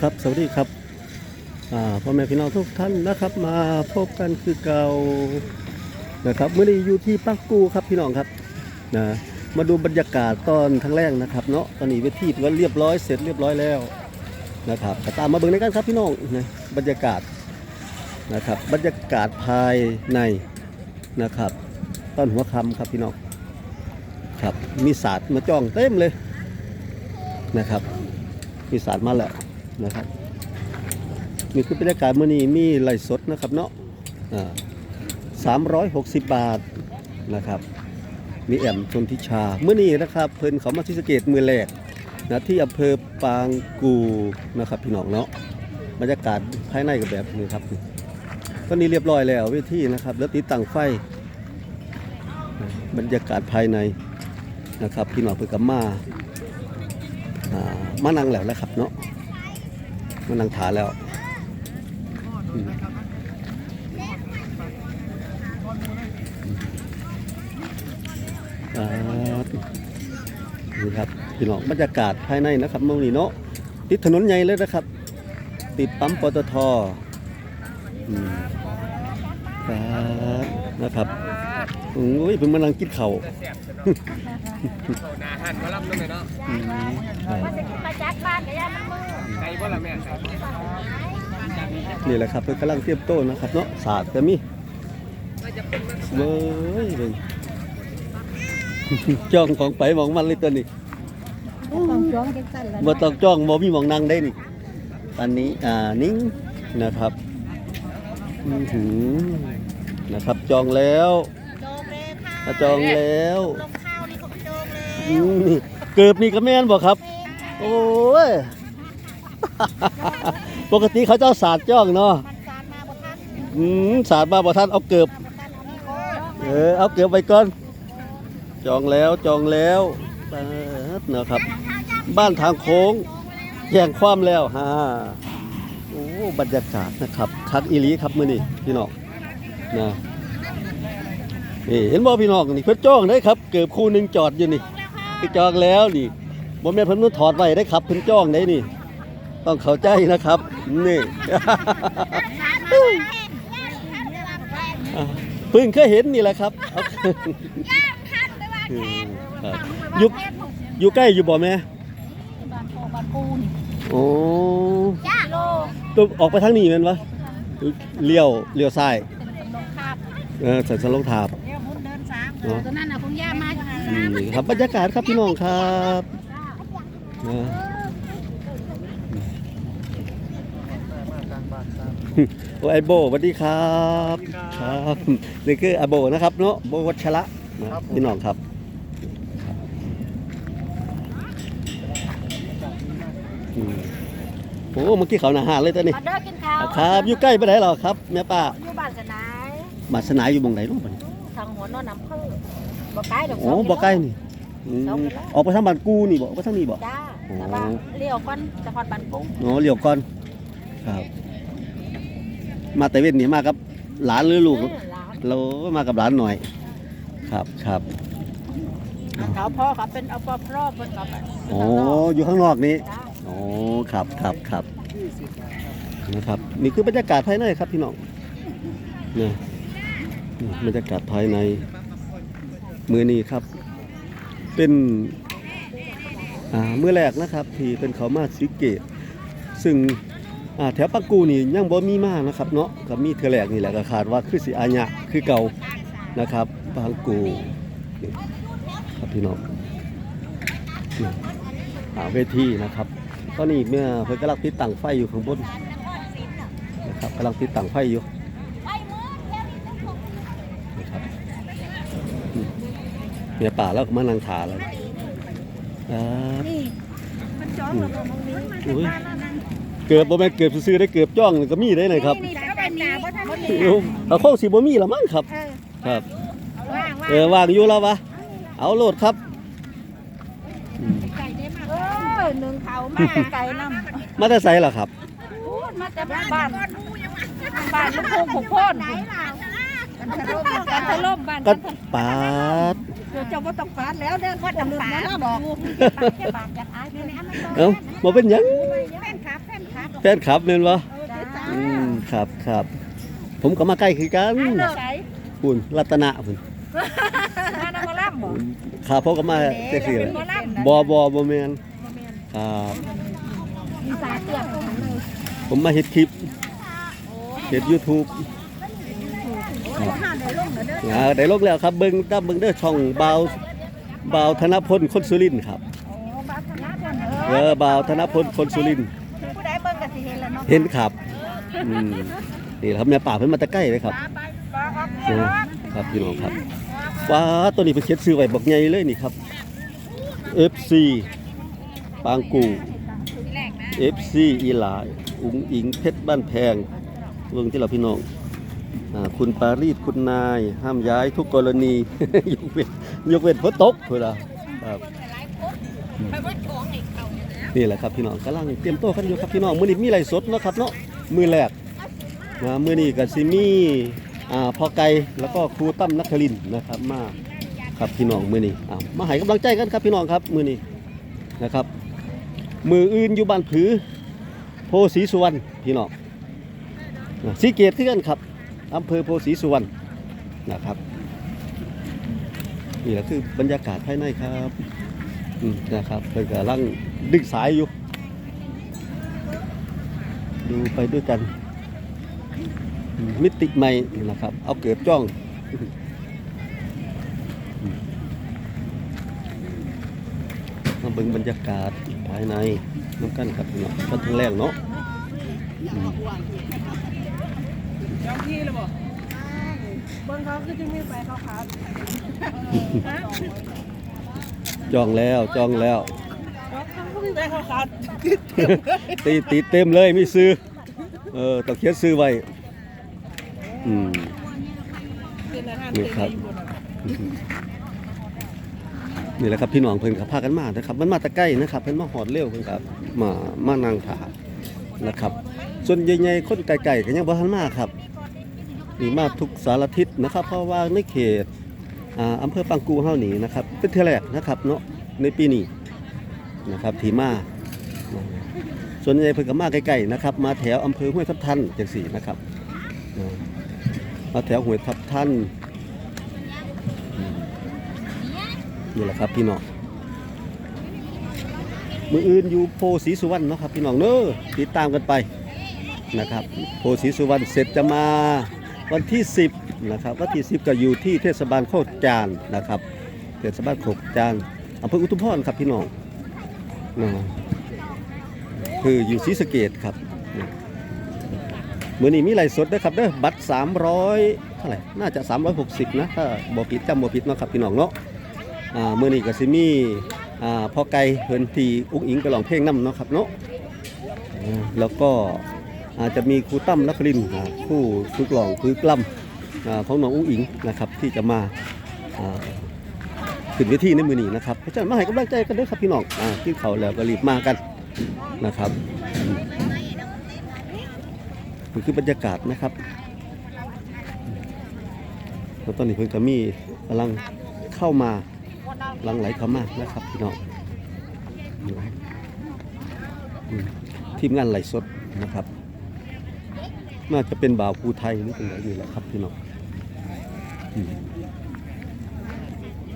ครับสวัสดีครับพ่อแม่พี่น้องทุกท่านนะครับ มาพบกันคือเก่านะครับเมื่อนี้อยู่ที่ปักกูครับพี่น้องครับนะมาดูบรรยากาศตอนทั้งแรกนะครับเนาะตอนนี้เวทีก็เรียบร้อยเสร็จเรียบร้อยแล้วนะครับตามมาเบิ่งในกันครับพี่น้องนะบรรยากาศนะครับบรรยากาศภายในนะครับตอนหัวค่ำครับพี่น้องครับมีศาสตร์มาจ้องเต็มเลย นะครับมีศารมาแล้วนะครับนี่คือบรรยากาศมื้อนี้มีไหลสดนะครับเนาะสามร้อ่า360บบาทนะครับมีแอมชนทิชาเมื่อนี้นะครับ เพิ่นเขามาที่สเกตมือแรกนะที่อำเภอปางกูนะครับพี่น้องเนาะบรรยากาศภายในก็แบบนี้ครับตอนนี้เรียบร้อยแล้วเวทีนะครับ แล้วติดตั้งไฟ บรรยากาศภายในนะครับพี่น้องเพิ่นก็มา มานั่งแล้วนะครับเนาะมันนังถาแล้วอืมอ่านี่ครับพี่น้องบรรยากาศภายในนะครับเมืองนี้เนาะติดถนนใหญ่เลยนะครับ ติดปั๊มปตทอืมครับนะครับ อ้ยเพิ่งมานั่งกินข้าวนาหันมารับนึงเลยเนาะอืมครับมาจากบ้านกับยาน้ำมือไก่บ่ละแม่ไก่นี่แหละครับเพิ่นกำลังเตรียมโต้นนะครับเนาะศาสตร์ก็มีเว้ยเบิ่งจ้องของไปมองมันเลยตัวนี้ต้องจ้องจังสั่นแล้วบ่ต้องจ้องบ่มีหมองนั่งได้นี่อันนี้อ่านิ่งนะครับอื้อหือนะครับจองแล้ว จองเลยค่ะอะจองแล้วลงข้าวนี่เขาไปจองเลยอืมนี่เกือบนี่ก็แม่นบ่ครับ โอ้ย ปกติเขาเจ้าศาสตร์จ้องเนาะมันสารมาบ่ทันอืมศาสตร์มาบ่ทันเอาเกือบบ่ทันเอาไปโอ้เออเอาเก็บไว้ก่อน จองแล้วจองแล้วเปิดนะครับ บ้านทางโค้งแย่งความแล้วฮะโอ้บรรยากาศนะครับคักอีหลีครับมื้อนี้พี่น้องนะ นี่เห็นบ่พี่น้องนี่เพิ่นจองได้ครับ เกือบคู่หนึงจอดอยู่นี่คือจองแล้วนี่บ่แม่นเพิ่นมาถอดไว้ได้ครับเพิ่นจองได้นี่ ต้องเข้าใจนะครับ นี่อ่าเพิ่งเคยเห็นนี่แหละครับเอาอืมครับอยู่อยู่ใกล้อยู่บ่แม่บ้านโพบ้านปูนี่โอ้จ้าโลตัวออกไปทางนี้แม่นวะเลี้ยวเลี้ยวซ้ายเป็นลงคาบเออใส่สลงถาบ เดี๋ยวมุนเดินสามเนาะตัวนั้นน่ะคงย่ามาจากอืมนี่ครับบรรยากาศครับพี่น้องครับนะโอ้ไอโบสวัสดีครับครับนี่คือไอโบนะครับเนาะโบวัชระนะครับพี่น้องครับ อืมโอ้เมื่อกี้เขาหนาหาเลยตัวนี้ มาเด้อกินข้าวครับอยู่ใกล้ไปไหนหรอครับแม่ป้าอยู่บ้านสนายบาสนายอยู่บงไหนลูกบัดนี้ทางหัวนอนน้ำเพิ่มบ่ไกลดอกโอ้บ่ใกล้นี่อืมออกไปทางบ้านกูนี่บ่ออกไปทางนี้บ่ จ้าแต่ว่าเลี้ยวก่อนจะฮอดบ้านปูอ๋อเลี้ยวก่อนครับ มาแต่เว้นนี่มากับหลานหรือลูกเออหลานเรามากับหลานหน่อย ครับครับเขาพ่อเขาเป็นอปพรอบเป็นกับอ๋ออยู่ข้างนอกนี้จ้าอ๋อครับครับครับนะครับนี่คือบรรยากาศภายในครับพี่น้องเนี่ยนี่ บรรยากาศภายในมือนี้ครับ เป็นอ่ามือแรกนะครับ ที่เป็นเขามาสิเกต ซึ่งแถวปักกูนี่ยังบ่มีมากนะครับเนาะก็มีเทือแรกนี่แหละก็คาดว่าคือสิอาญะคือเก่านะครับปักกูครับพี่น้องหาเวทีนะครับตอนนี้เมื่อเพิ่นกำลังติดตั้งไฟอยู่ข้างบนนะครับกำลังติดตั้งไฟอยู่นะครับอืม เมียป่าแล้วก็มานั่งถาแล้วครับนี่มันจ้องเราตรงนี้มันอุ้ยเกือบบ่แม่นเกือบซื่อๆได้เกือบจ้องก็มีได้เลยครับนี่แล้วเป็นหนาบ่ทันนี่เอ้าเอาคงสิบ่มีละมั้งครับเออครับ ว่างว่างเออว่างอยู่แล้ววะเอาโลดครับอืมไก่ได้มาเออหนึ่งเขามาไก่น้ำมาแต่ไสล่ะครับพูดมาแต่บ้านบ้านลูกพงของพ่น การถล่มบ้านก็ปาดเดี๋ยวเจ้าบ่ต้องปาดแล้วเด้อว่าต้องปาดบอกแค่บาดจากอายนี่อันนั้นเอ้าบ่เป็นหยังแฟนครับแฟนครับแฟนคลับแม่นบ่เออติดตามอืมครับครับผมก็มาใกล้คือกันใส่คุณรัตนะคุณมานำมาล่ำบ่ข้าพ่อก็มาจังซี่แหละมาล่ำบ่บ่บ่แม่นครับมีสาเตือนของเลยผมมาเฮ็ดคลิปเฮ็ด YouTube ออ่าได้ลงแล้วครับเบิ่งตามเบิ่งเด้อช่องบาวบาวธนพลคนสุรินทร์ครับโอ้บาทนาเพิ่นเออบาวธนพลคนสุรินทร์ผู้ใดเบิ่งก็สิเห็นแล้วเนาะเห็นครับอืมนี่แหละครับแม่ป่าเพิ่นมาแตะใกล้เลยครับป้าครับนะครับพี่น้องครับว้าตัวนี้เป็นเขียนซื้อไว้บอกใหญ่เลยนี่ครับ FC ปางกู FC อีหลา อุงอิงเพชรบ้านแพงเรื่องที่เราพี่น้องอ่า คุณปารีสคุณนาย ห้ามย้ายทุกกรณี ยกเว้นยกเว้นฝนตกเพื่อครับนี่แหละครับพี่น้องกำลังเตรียมโตัวกันอยู่ครับพี่น้องมือนี้มีไรสดเนาะครับเนาะมือแรกนะมือนี้ก็สิมีอ่าพอไก่แล้วก็ครูตั้มนักคลินนะครับมาครับพี่น้องมือนี้อ่ามาให้กำลังใจกันครับพี่น้องครับมือนี้นะครับ มืออื่นอยู่บ้านผือ โพสีสุวรรณพี่น้องสีเกตที่กันครับ อำเภอโพสีสุวรรณนะครับนี่แหละคือบรรยากาศภายในครับนะครับเพิ่นกำลังดึงสายอยู่ ดูไปด้วยกัน มิติใหม่นะครับ เอาเกิดจ้องมาเบิ่งบรรยากาศภายในน้ำกันครับพี่น้องก็ทั้งแรงเนาะ อืมจองที่เลยบ่เบิ่งเขาคือจะมีไปเขาครับจองแล้วจองแล้ว เขามีไปเขาครับตีตีเต็มเลยมีซื้อ เออต้องเขียนซื้อไว้อืมนี่ครับนี่แหละครับพี่น้องเพิ่นกับพากันมานะครับ มันมาแตะใกล้นะครับเพิ่นมาหอดเร็วเพิ่นครับมามานั่งถานะครับ ส่วนใหญ่ๆคนไกลๆก็ยังบ่ทันมาครับ นี่มากทุกสารทิศนะครับ เพราะว่าในเขตอำเภอปังกูเฮานี่นะครับ เป็นเทแรกนะครับเนาะในปีนี้นะครับที่มาส่วนใหญ่เพิ่นก็มาใกล้ๆนะครับ มาแถวอำเภอห้วยทับทันจังสี่นะครับ มาแถวห้วยทับทันนี่แหละครับพี่น้องมืออื่นอยู่โพสีสุวรรณเนาะครับพี่น้องเนอติดตามกันไปนะครับ โพสีสุวรรณเสร็จจะมา วันที่ 10นะครับวันที่ 10 ก็อยู่ที่เทศบาลโคกจานนะครับเทศบาลโคกจานอำเภออุทุมพรครับพี่น้องนะคืออยู่ศรีสะเกดครับเมือนี้มีไหลสดด้วยครับเด้อบัตร 300เท่าไหร่น่าจะ 360 นะถ้าบ่ผิดจำบ่ผิดเนาะครับพี่น้องเนาะอ่ามือนี้ก็สิมีอ่าพ่อไก่เพิ่นทีอุ้งอิงไปร้องเพลงนํเนาะครับเนาะแล้วก็ อาจจะมีครูตั้มนักรินทร์อ่าผู้ฝึกร้องฝึกล่ำอของน้องอุ้งอิงนะครับที่จะมาขึ้นเวทีในมือนี้นะครับเพราะฉะนั้นมาให้กำลังใจกันด้วยครับพี่น้องอที่เขาแล้วก็รีบมากันนะครับนี่คือบรรยากาศนะครับแล้วตอนนี้เพิ่งจะมีกำลังเข้ามาลังไหลเข้ามานะครับพี่น้องทีมงานไหลสดนะครับ น่าจะเป็นบ่าวภูไทยหรือเป็นอะไรนี่แหละครับพี่น้อง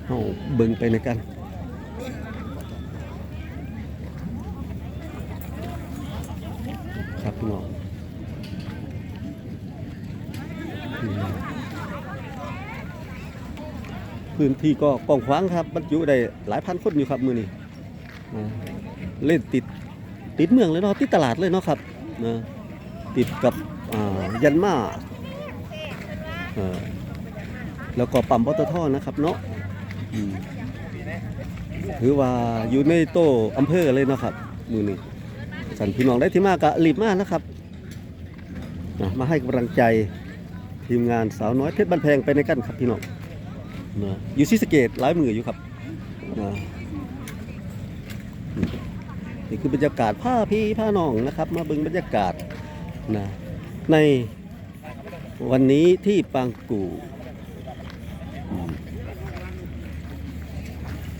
เอาเบิ่งไปในกันครับพี่น้องพื้นที่ก็กว้างขวางครับบรรจุได้หลายพันคนอยู่ครับมือนี่เล่นติดติดเมืองเลยเนาะติดตลาดเลยเนาะครับนะติดกับอ่า ยันมาเออแล้วก็ปั๊มปตทนะครับเนาะถือว่าอยู่ในโต้อำเภอเลยเนาะครับมือนี้สันพี่น้องได้ที่มากกะรีบมากนะครับมาให้กำลังใจทีมงานสาวน้อยเพชรบ้านแพงไปในกันครับพี่น้องนะอยู่ซีสเกตหลายมืออยู่ครับนะนี่คือบรรยากาศผ้าพี่ผ้าน้องนะครับ มาบิ่งบรรยากาศนะ ในวันนี้ที่ปางกู่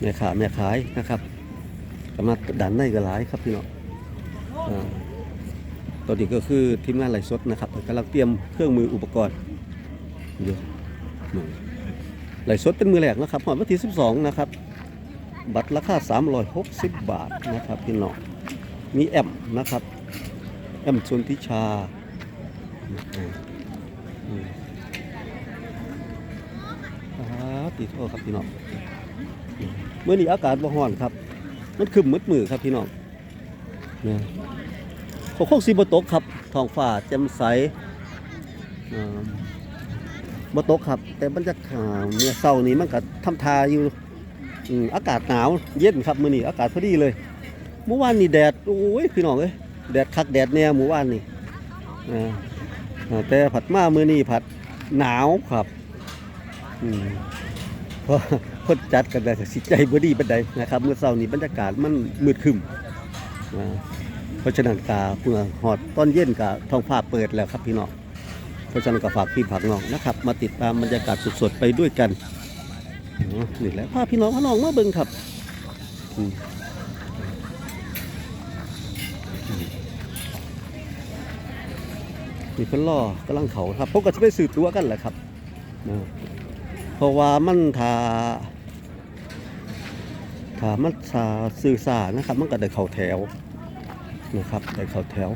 แม่ขาแม่ขายนะครับกำลังดันได้ก็หลายครับพี่น้องตอนนี้ก็คือทีมงานไหลสดนะครับกำลังเตรียมเครื่องมืออุปกรณ์เยอะไหลสดเป็นมือแหลกนะครับหอดวัสที่องนะครับ บัตรราคา 360 บาทนะครับพี่น้องมีแอมนะครับ แอมชนทิชา ติดโทษครับพี่น้องเมื่อนี้อากาศบ่ร้อนครับ มันครึมมืดมือครับพี่น้องเนี่ยขาโคกสีบตกครับท้องฟ้าแจ่มใสบตกครับ แต่บรรยากาศเมื่อเช้านี้มันก็ทำทาอยู่อากาศหนาวเย็นครับมื้อนี้อากาศพอดีเลยเมื่อวานนี่แดดโอ้ยพี่น้องเอ้ยแดดคักแดดแน่เมื่อวานนี่อ่า แต่ผัดมามือนี้ผัดหนาวครับเพราะพนจัดกันได้สิใจบดีปานใดนะครับ เมื่อเช้านี้บรรยากาศมันมืดคึมเพราะฉะนั้นกาเมื่อฮอดตอนเย็นกะท้องฟ้าเปิดแล้วครับพี่น้องเพราะฉะนั้นก็ฝากพี่ฝากน้องนะครับ มาติดตามบรรยากาศสดๆไปด้วยกันนี่แหละพาพี่น้องพี่น้องมาเบิ่งครับอืมอืม นี่เพิ่นล่อกำลังเขาครับพวกก็จะไปสืบตัวกันแหละครับนะเพราะว่ามันถ้าถ้ามันสาสื่อสารนะครับ มันก็ได้เข้าแถวนะครับได้เข้าแถว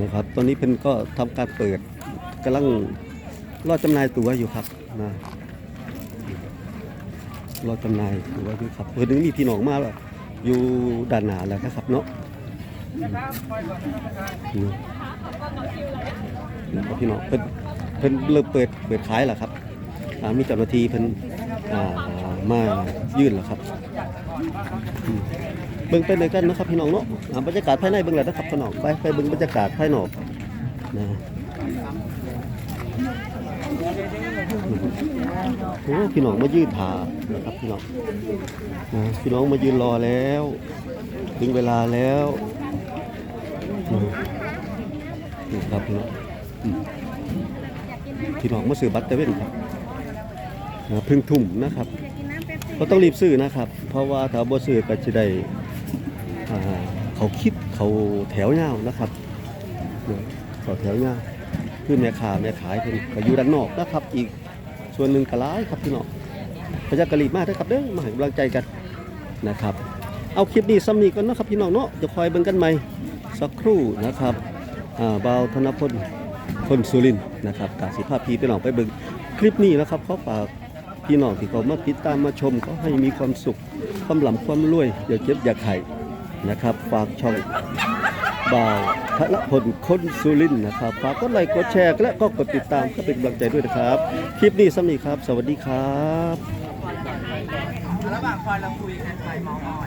นะครับตอนนี้เพิ่นก็ทำการเปิดกำลังรอจำหน่ายตั๋วอยู่ครับนะรอจำหน่ายตั๋วอยู่ครับเพื่อนมีพี่น้องมาแล้วอยู่ด้านหน้าแล้วครับเนาะ นะครับพี่น้องเพิ่นเพิ่นเริ่มเปิดเปิดขายแล้วครับมีเจ้าหน้าที่เพิ่นมายื่นแล้วครับเบิ่งไปเลยกันนะครับพี่น้องเนาะอาบรรยากาศภายในเบิ่งแล้วนะครับพี่น้องไปไปเบิ่งบรรยากาศภายนอกนะโอ้พี่น้องมายืนถานะครับพี่น้องนะพี่น้องมายืนรอแล้ว ถึงเวลาแล้ว นี่ครับพี่น้องพี่น้องมาซื้อบัตรเตเว่นครับเพึ่งทุ่มนะครับก็ต้องรีบซื้อนะครับ เพราะว่าถ้าบ่ซื้อก็จะได้เขาคิดเขาแถวยานะครับเขาแถวยาคือแม่ค้าแม่ขายเพิ่นก็อยู่ด้านนอกนะครับ อีกส่วนหนึ่งกระไรครับพี่น้องพระเจ้ากะรีบมากด้วยครับเด้อมาให้กำลังใจกันนะครับ เอาคลิปนี้ซ้ำนี้ก่อนนะครับพี่น้องเนาะจะคอยเบิ่งกันใหม่ สักครู่นะครับเบาธนพลคนสุรินนะครับกาสิภาพพี่พี่น้องไปเบิ่งคลิปนี้นะครับเขาฝากพี่น้องที่เขามาติดตามมาชมเขาให้มีความสุขความหลำความรวยอย่าเจ็บอย่าไข่นะครับฝากช่องบ่าวพระพลคนสุรินนะครับฝากกดไลค์กดแชร์และก็กดติดตามก็เป็นกำลังใจด้วยนะครับ คลิปนี้สำนีครับ สวัสดีครับระหว่างคอยเราคุยกันไปมอง